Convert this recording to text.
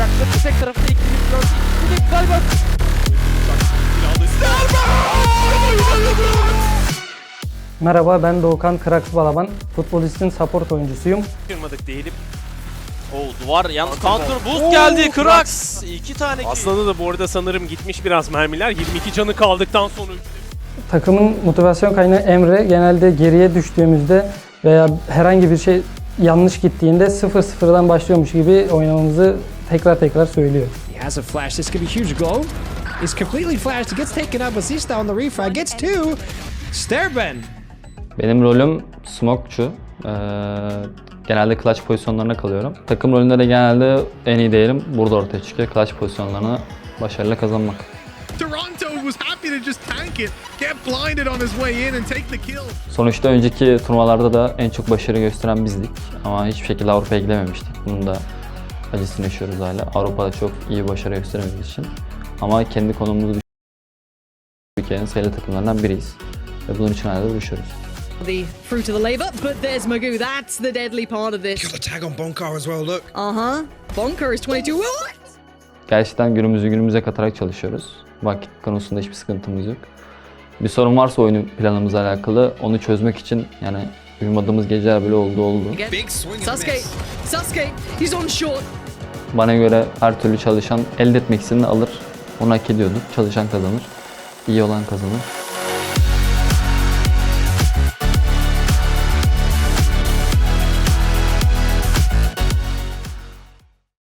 olacaktır. Tek tarafında ikimiz dört. Bu da galiba... Merhaba ben Doğukan Kıraklı Balaban. Futbolistin support oyuncusuyum. Kırmadık değilim. O duvar yalnız counter, counter boost geldi Krax. iki tane Aslında da bu arada sanırım gitmiş biraz mermiler. 22 canı kaldıktan sonra Takımın motivasyon kaynağı Emre genelde geriye düştüğümüzde veya herhangi bir şey yanlış gittiğinde 0-0'dan başlıyormuş gibi oynamamızı tekrar tekrar söylüyor. He has a flash. This could be huge. Glow is completely flashed. He gets taken out. Basista on the refrag gets two. Sterben. Benim rolüm smoke'cu. Ee, genelde clutch pozisyonlarına kalıyorum. Takım rolünde de genelde en iyi değerim burada ortaya çıkıyor. Clutch pozisyonlarını başarıyla kazanmak. Toronto was happy to just tank it, get blinded on his way in and take the kill. Sonuçta önceki turnuvalarda da en çok başarı gösteren bizdik. Ama hiçbir şekilde Avrupa'ya gidememiştik. Bunun da acısını yaşıyoruz hala. Avrupa'da çok iyi başarı gösteremediğimiz için. Ama kendi konumuzu düş- Türkiye'nin sayılı takımlarından biriyiz. Ve bunun için hala uğraşıyoruz. the fruit of the labour, but there's Magoo. That's the deadly part of this. Got the tag on Bonkar as well, look. Uh huh. Bonker is 22. What? Gerçekten günümüzü günümüze katarak çalışıyoruz. Vakit konusunda hiçbir sıkıntımız yok. Bir sorun varsa oyun planımızla alakalı onu çözmek için yani uyumadığımız geceler bile oldu oldu. Sasuke. Sasuke. He's on short. Bana göre her türlü çalışan elde etmek istediğini alır. Onu hak ediyordur. Çalışan kazanır. İyi olan kazanır.